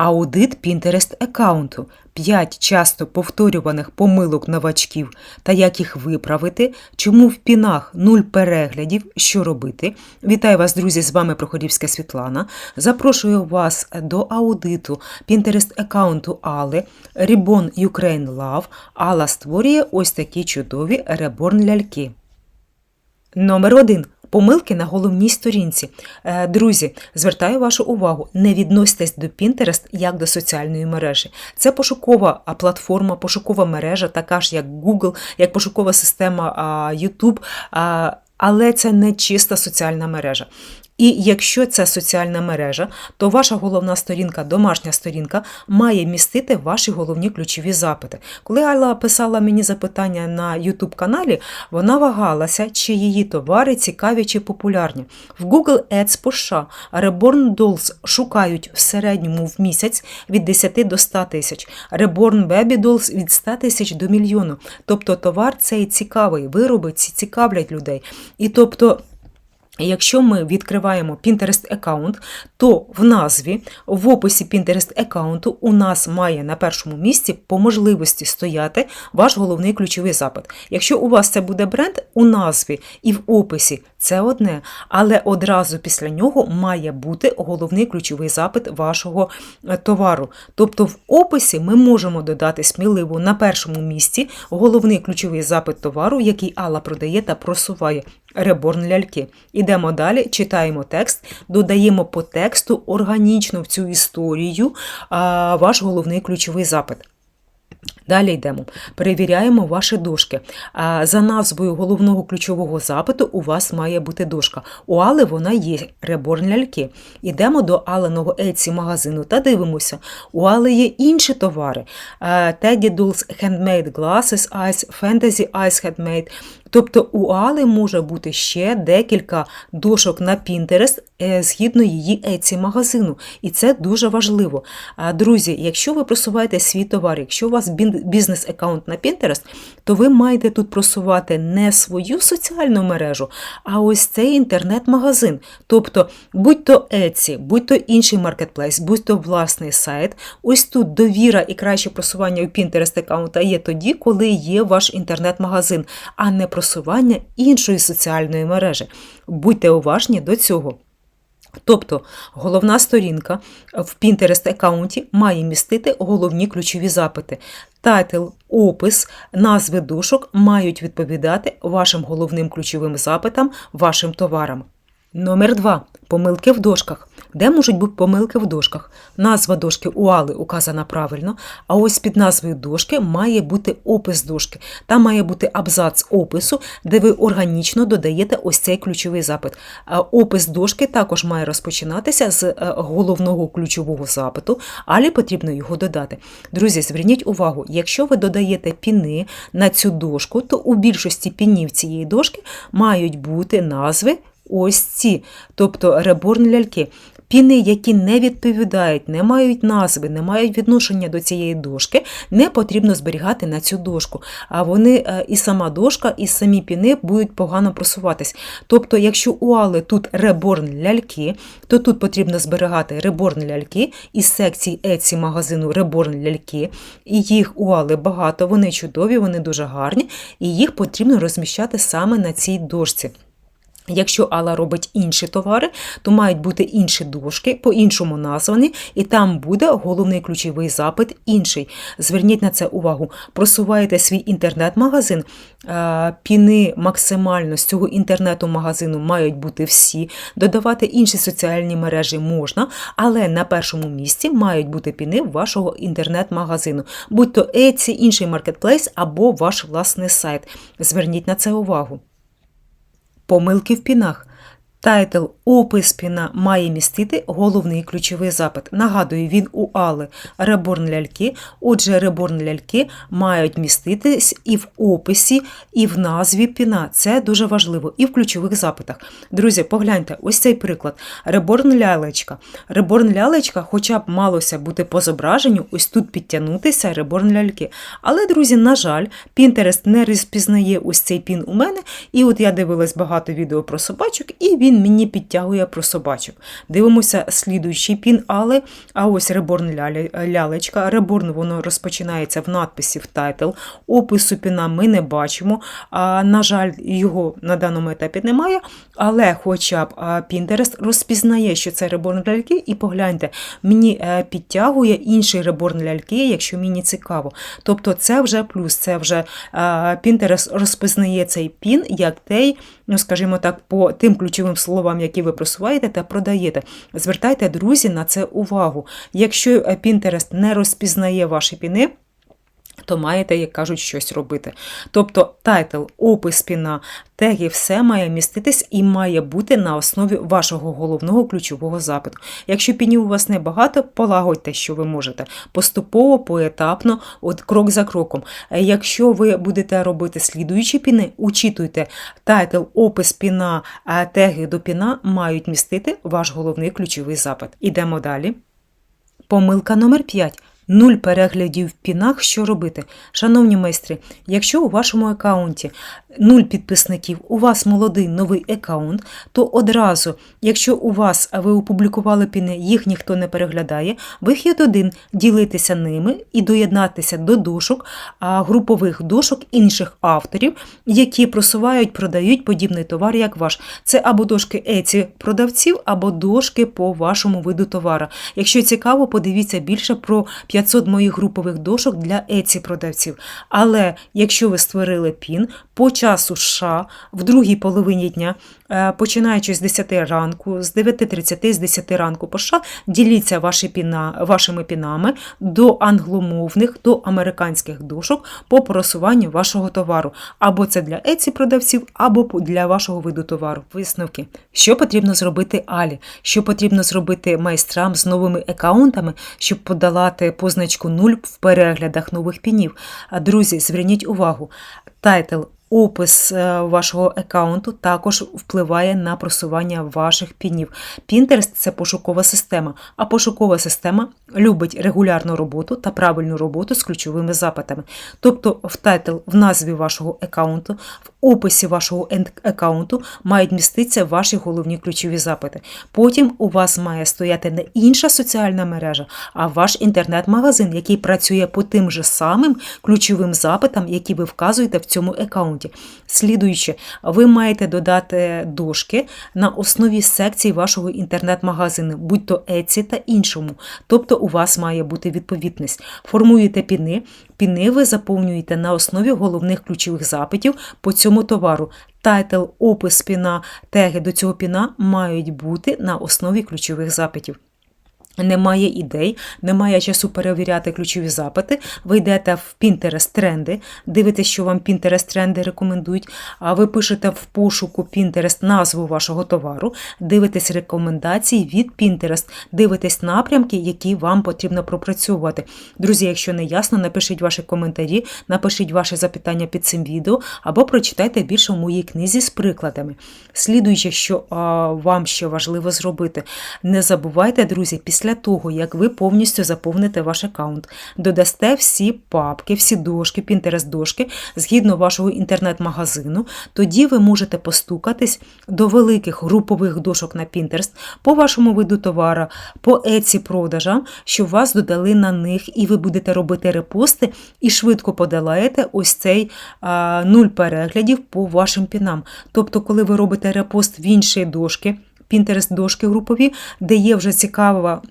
Аудит Pinterest аккаунту. 5 часто повторюваних помилок новачків та як їх виправити, чому в пінах 0 переглядів, що робити. Вітаю вас, друзі! З вами Проходівська Світлана. Запрошую вас до аудиту Pinterest аккаунту Али Reborn Ukraine Love. Алла створює ось такі чудові реборн ляльки. Номер один. Помилки на головній сторінці. Е, Друзі, звертаю вашу увагу, не відноситесь до Pinterest як до соціальної мережі. Це пошукова платформа, пошукова мережа, така ж як Google, як пошукова система YouTube, але це не чиста соціальна мережа. І якщо це соціальна мережа, то ваша головна сторінка, домашня сторінка, має містити ваші головні ключові запити. Коли Алла писала мені запитання на YouTube каналі, вона вагалася, чи її товари цікаві чи популярні. В Google Ads по США Reborn Dolls шукають в середньому в місяць від 10 до 100 тисяч, Reborn Baby Dolls від 100 тисяч до мільйону. Тобто товар цей цікавий, вироби ці цікавлять людей. І тобто. Якщо ми відкриваємо Pinterest аккаунт, то в назві, в описі Pinterest аккаунту у нас має на першому місці по можливості стояти ваш головний ключовий запит. Якщо у вас це буде бренд, у назві і в описі це одне, але одразу після нього має бути головний ключовий запит вашого е, товару. Тобто в описі ми можемо додати сміливо на першому місці головний ключовий запит товару, який Алла продає та просуває. Реборн ляльки. Ідемо далі, читаємо текст, додаємо по тексту органічно в цю історію ваш головний ключовий запит. Далі йдемо. Перевіряємо ваші дошки. За назвою головного ключового запиту у вас має бути дошка. У Али вона є реборн ляльки. Йдемо до Аленого Еці магазину та дивимося. У Али є інші товари. Teddy Dolls Handmade Glasses Ice, Fantasy Ice Handmade. Тобто у Али може бути ще декілька дошок на Pinterest е, згідно її Etsy магазину. І це дуже важливо. Друзі, якщо ви просуваєте свій товар, якщо у вас бізнес-аккаунт на Pinterest, то ви маєте тут просувати не свою соціальну мережу, а ось цей інтернет-магазин. Тобто, будь-то Etsy, будь-то інший маркетплейс, будь-то власний сайт. Ось тут довіра і краще просування у Pinterest аккаунта є тоді, коли є ваш інтернет-магазин, а не просування іншої соціальної мережі. Будьте уважні до цього. Тобто головна сторінка в Pinterest аккаунті має містити головні ключові запити. Тайтл, опис, назви дошок мають відповідати вашим головним ключовим запитам, вашим товарам. Номер 2. Помилки в дошках. Де можуть бути помилки в дошках? Назва дошки у Али указана правильно, а ось під назвою дошки має бути опис дошки. Там має бути абзац опису, де ви органічно додаєте ось цей ключовий запит. Опис дошки також має розпочинатися з е, головного ключового запиту, але потрібно його додати. Друзі, зверніть увагу, якщо ви додаєте піни на цю дошку, то у більшості пінів цієї дошки мають бути назви ось ці, тобто реборн ляльки. Піни, які не відповідають, не мають назви, не мають відношення до цієї дошки, не потрібно зберігати на цю дошку. А вони е, і сама дошка, і самі піни будуть погано просуватись. Тобто, якщо у Али тут реборн ляльки, то тут потрібно зберігати реборн ляльки із секції Etsy магазину реборн ляльки. І їх у Али багато, вони чудові, вони дуже гарні, і їх потрібно розміщати саме на цій дошці. Якщо Алла робить інші товари, то мають бути інші дошки, по-іншому названі, і там буде головний ключовий запит інший. Зверніть на це увагу. Просуваєте свій інтернет-магазин, е, піни максимально з цього інтернету-магазину мають бути всі. Додавати інші соціальні мережі можна, але на першому місці мають бути піни вашого інтернет-магазину, будь то Etsy, інший маркетплейс або ваш власний сайт. Зверніть на це увагу. Помилки в пінах. Тайтл опис піна має містити головний ключовий запит. Нагадую, він у Али реборн ляльки. Отже, реборн ляльки мають міститись і в описі, і в назві піна. Це дуже важливо, і в ключових запитах. Друзі, погляньте, ось цей приклад. Реборн лялечка. Реборн лялечка, хоча б малося бути по зображенню, ось тут підтягнутися реборн ляльки. Але, друзі, на жаль, Pinterest не розпізнає ось цей пін у мене. І от я дивилась багато відео про собачок, і він він мені підтягує про собачок. Дивимося слідуючий пін, але а ось реборн лялечка. Реборн воно розпочинається в надписі в тайтл. Опису піна ми не бачимо. А, на жаль, його на даному етапі немає, але хоча б Pinterest розпізнає, що це реборн ляльки, і погляньте, мені е, підтягує інший реборн ляльки, якщо мені цікаво. Тобто це вже плюс, це вже е, Pinterest розпізнає цей пін як той, ну скажімо так, по тим ключовим словам, які ви просуваєте та продаєте. Звертайте, друзі, на це увагу. Якщо Пінтерест не розпізнає ваші піни, то маєте, як кажуть, щось робити. Тобто тайтл, опис піна, теги, все має міститись і має бути на основі вашого головного ключового запиту. Якщо пінів у вас небагато, полагодьте, що ви можете поступово, поетапно, от крок за кроком. Е, Якщо ви будете робити слідуючі піни, учитуйте тайтл, опис піна, теги до піна мають містити ваш головний ключовий запит. Ідемо далі. Помилка номер 5. Нуль переглядів в пінах, що робити? Шановні майстри, якщо у вашому аккаунті нуль підписників, у вас молодий новий аккаунт, то одразу, якщо у вас ви опублікували піни, їх ніхто не переглядає, вихід один ділитися ними і доєднатися до дошок, групових дошок інших авторів, які просувають, продають подібний товар, як ваш. Це або дошки еці продавців, або дошки по вашому виду товара. Якщо цікаво, подивіться більше про 500 моїх групових дошок для еці продавців. Але якщо ви створили пін по часу США в другій половині дня, починаючи з 10 ранку, з 9.30, з 10 ранку по США, діліться ваші піна, вашими пінами до англомовних, до американських дошок по просуванню вашого товару. Або це для еці продавців, або для вашого виду товару. Висновки. Що потрібно зробити Алі? Що потрібно зробити майстрам з новими аккаунтами, щоб подолати позначку 0 в переглядах нових пінів? Друзі, зверніть увагу. Тайтл Опис е, вашого аккаунту також впливає на просування ваших пінів. Pinterest – це пошукова система, а пошукова система любить регулярну роботу та правильну роботу з ключовими запитами. Тобто в тайтл, в назві вашого аккаунту, в описі вашого аккаунту мають міститися ваші головні ключові запити. Потім у вас має стояти не інша соціальна мережа, а ваш інтернет-магазин, який працює по тим же самим ключовим запитам, які ви вказуєте в цьому аккаунті. Слідуючи, ви маєте додати дошки на основі секцій вашого інтернет-магазину, будь то Etsy та іншому. Тобто у вас має бути відповідність. Формуєте піни, піни ви заповнюєте на основі головних ключових запитів по цьому товару. Тайтл, опис піна, теги до цього піна мають бути на основі ключових запитів. Немає ідей, немає часу перевіряти ключові запити. Ви йдете в Pinterest тренди, дивитесь, що вам Pinterest тренди рекомендують. А ви пишете в пошуку Pinterest назву вашого товару, дивитесь рекомендації від Pinterest, дивитесь напрямки, які вам потрібно пропрацьовувати. Друзі, якщо не ясно, напишіть ваші коментарі, напишіть ваші запитання під цим відео або прочитайте більше в моїй книзі з прикладами. Слідуючи, що а, вам ще важливо зробити, не забувайте, друзі, після того, як ви повністю заповните ваш аккаунт, додасте всі папки, всі дошки, Pinterest-дошки згідно вашого інтернет-магазину, тоді ви можете постукатись до великих групових дошок на Pinterest по вашому виду товара, по Etsy продажам, що вас додали на них, і ви будете робити репости і швидко подолаєте ось цей а, нуль переглядів по вашим пінам. Тобто, коли ви робите репост в інші дошки, Pinterest дошки групові, де є вже цікава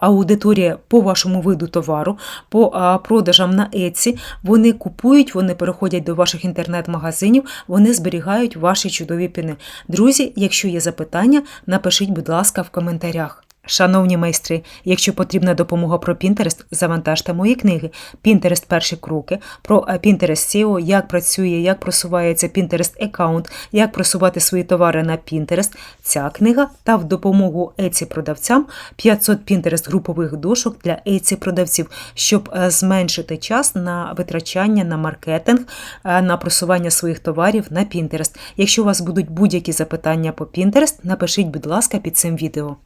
аудиторія по вашому виду товару, по продажам на Etsy, вони купують, вони переходять до ваших інтернет-магазинів, вони зберігають ваші чудові піни. Друзі, якщо є запитання, напишіть, будь ласка, в коментарях. Шановні майстри, якщо потрібна допомога про Pinterest, завантажте мої книги Pinterest перші кроки про е, Pinterest SEO, як працює, як просувається Pinterest аккаунт, як просувати свої товари на Pinterest. Ця книга та в допомогу Etsy продавцям 500 Pinterest групових дошок для Etsy продавців, щоб е, зменшити час на витрачання на маркетинг, е, на просування своїх товарів на Pinterest. Якщо у вас будуть будь-які запитання по Pinterest, напишіть, будь ласка, під цим відео.